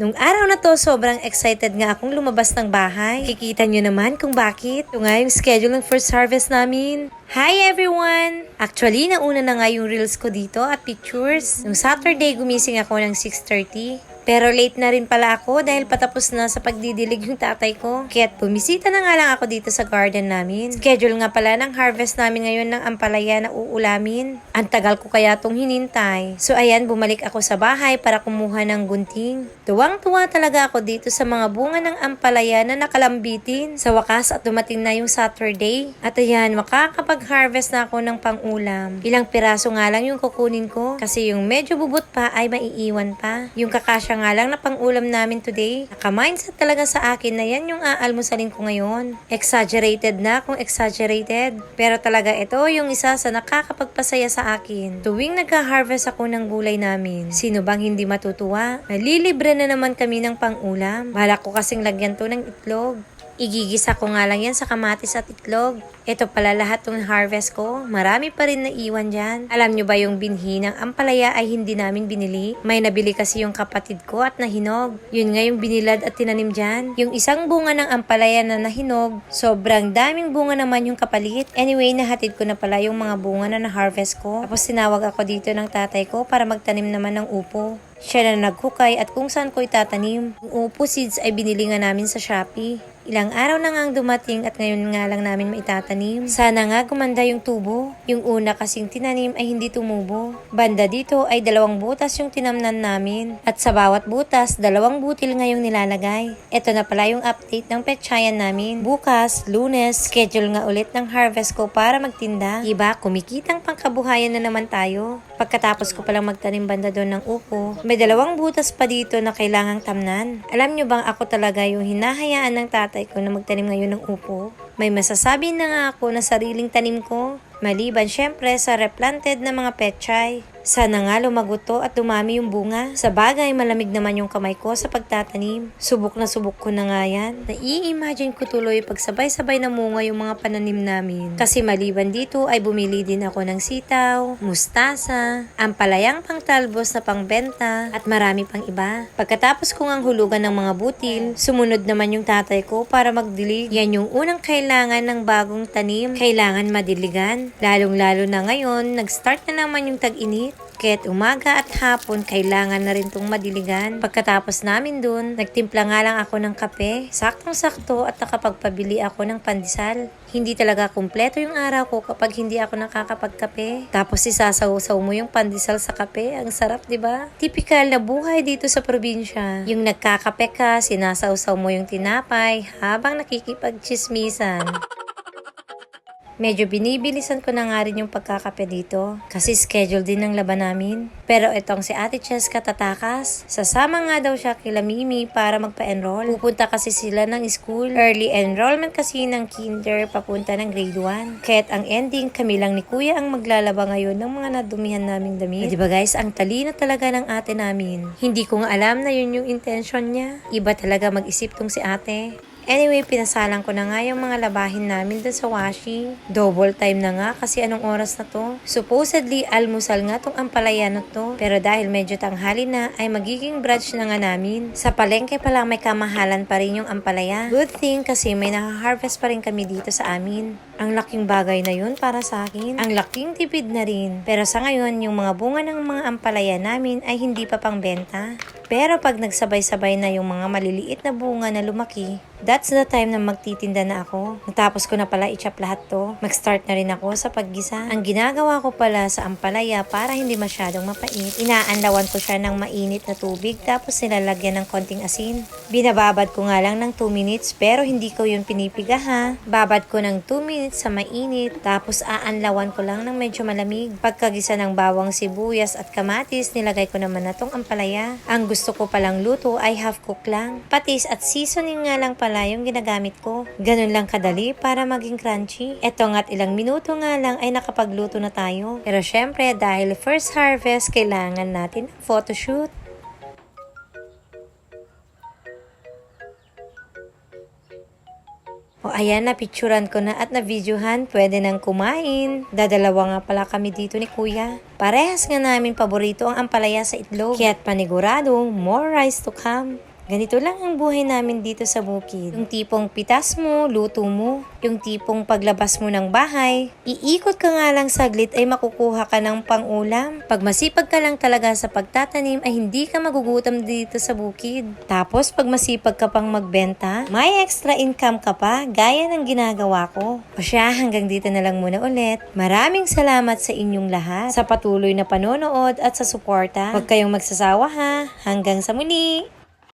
Nung araw na to, sobrang excited nga akong lumabas ng bahay. Kikita nyo naman kung bakit. Ito nga yung schedule ng first harvest namin. Hi everyone! Actually, nauna na nga yung reels ko dito at pictures. Nung Saturday, gumising ako ng 6.30. Pero late na rin pala ako dahil patapos na sa pagdidilig yung tatay ko. Kaya't bumisita na nga lang ako dito sa garden namin. Schedule nga pala ng harvest namin ngayon ng ampalaya na uulamin. Ang tagal ko kaya tong hinintay. So ayan, bumalik ako sa bahay para kumuha ng gunting. Tuwang-tuwa talaga ako dito sa mga bunga ng ampalaya na nakalambitin. Sa wakas at dumating na yung Saturday. At ayan, makakapag-harvest na ako ng pang-ulam. Ilang piraso nga lang yung kukunin ko kasi yung medyo bubot pa ay maiiwan pa. Yung kakasya nga lang na pang-ulam namin today. Naka-mindset talaga sa akin na yan yung aalmusalin ko ngayon. Exaggerated na kung exaggerated. Pero talaga ito yung isa sa nakakapagpasaya sa akin. Tuwing nagka-harvest ako ng gulay namin, sino bang hindi matutuwa? Nalilibre na naman kami ng pang-ulam. Balak ko kasing lagyan to ng itlog. Igigisa ko nga lang yan sa kamatis at itlog. Ito pala lahat ng harvest ko. Marami pa rin naiwan dyan. Alam nyo ba yung binhi ng ampalaya ay hindi namin binili? May nabili kasi yung kapatid ko at nahinog. Yun nga yung binilad at tinanim dyan. Yung isang bunga ng ampalaya na nahinog, sobrang daming bunga naman yung kapalit. Anyway, nahatid ko na pala yung mga bunga na na-harvest ko. Tapos tinawag ako dito ng tatay ko para magtanim naman ng upo. Siya na naghukay at kung saan ko itatanim. Yung upo seeds ay binili nga namin sa Shopee. Ilang araw na nga ang dumating at ngayon nga lang namin maitatanim. Sana nga gumanda yung tubo. Yung una kasing tinanim ay hindi tumubo. Banda dito ay dalawang butas yung tinamnan namin. At sa bawat butas, dalawang butil ngayong nilalagay. Ito na pala yung update ng petsayan namin. Bukas, lunes, schedule nga ulit ng harvest ko para magtinda. Iba, kumikitang pangkabuhayan na naman tayo. Pagkatapos ko palang magtanim banda doon ng upo, may dalawang butas pa dito na kailangang tamnan. Alam nyo bang ako talaga yung hinahayaan ng tatay ko na magtanim ngayon ng upo? May masasabi na nga ako na sariling tanim ko. Maliban syempre sa replanted na mga petchay. Sana nga lumago to at dumami yung bunga. Sa bagay, malamig naman yung kamay ko sa pagtatanim. Subok na subok ko na nga yan. Nai-imagine ko tuloy pag sabay-sabay na munga yung mga pananim namin. Kasi maliban dito ay bumili din ako ng sitaw, mustasa, ampalayang pangtalbos na pangbenta, at marami pang iba. Pagkatapos kong ang hulugan ng mga butil, sumunod naman yung tatay ko para magdilig. Yan yung unang kailangan ng bagong tanim. Kailangan madiligan. Lalong-lalo na ngayon, nag-start na naman yung tag-init. Kaya't umaga at hapon, kailangan na rin tong madiligan. Pagkatapos namin dun, nagtimpla nga lang ako ng kape. Saktong-sakto at nakapagpabili ako ng pandesal. Hindi talaga kumpleto yung araw ko kapag hindi ako nakakapagkape. Tapos isasaw-saw mo yung pandesal sa kape. Ang sarap, di ba? Typical na buhay dito sa probinsya. Yung nagkakape ka, sinasaw-saw mo yung tinapay habang nakikipagchismisan. Medyo binibilisan ko na nga rin yung pagkakape dito kasi schedule din ng laban namin. Pero itong si Ate Cheska tatakas, sasama nga daw siya kila Mimi para magpa-enroll. Pupunta kasi sila ng school. Early enrollment kasi ng kinder papunta ng grade 1. Kaya't ang ending, kami lang ni Kuya ang maglalaba ngayon ng mga nadumihan naming damit. Di ba guys, ang talino talaga ng ate namin. Hindi ko nga alam na yun yung intention niya. Iba talaga mag-isip tong si ate. Anyway, pinasalan ko na nga yung mga labahin namin dun sa washing. Double time na nga kasi anong oras na to. Supposedly, almusal nga tong ampalaya na to. Pero dahil medyo tanghali na, ay magiging brunch na nga namin. Sa palengke pa lang may kamahalan pa rin yung ampalaya. Good thing kasi may nakaharvest pa rin kami dito sa amin. Ang laking bagay na yun para sa akin. Ang laking tipid na rin. Pero sa ngayon, yung mga bunga ng mga ampalaya namin ay hindi pa pang benta. Pero pag nagsabay-sabay na yung mga maliliit na bunga na lumaki, that's the time na magtitinda na ako. Natapos ko na pala i-chop lahat to. Mag-start na rin ako sa paggisa. Ang ginagawa ko pala sa ampalaya para hindi masyadong mapait, inaanlawan ko siya ng mainit na tubig tapos nilalagyan ng konting asin. Binababad ko nga lang ng 2 minutes pero hindi ko yun pinipiga ha. Babad ko ng 2 minutes sa mainit tapos aanlawan ko lang ng medyo malamig. Pagkagisa ng bawang sibuyas at kamatis, nilagay ko naman na tong ampalaya. Ang gusto ko palang luto ay half cook lang. Patis at seasoning nga lang pala yung ginagamit ko. Ganun lang kadali para maging crunchy. Eto nga't ilang minuto nga lang ay nakapagluto na tayo. Pero syempre dahil first harvest, kailangan natin ng photoshoot. O ayan, napicturan ko na at na-videohan, pwede nang kumain. Dadalawa nga pala kami dito ni kuya. Parehas nga namin paborito ang ampalaya sa itlog. Kaya't panigurado, more rice to come. Ganito lang ang buhay namin dito sa bukid. Yung tipong pitas mo, luto mo. Yung tipong paglabas mo ng bahay, iikot ka nga lang saglit ay makukuha ka ng pangulam. Pag masipag ka lang talaga sa pagtatanim ay hindi ka magugutom dito sa bukid. Tapos pag masipag ka pang magbenta, may extra income ka pa gaya ng ginagawa ko. O siya, hanggang dito na lang muna ulit. Maraming salamat sa inyong lahat sa patuloy na panonood at sa suporta. Huwag kayong magsasawa ha. Hanggang sa muli!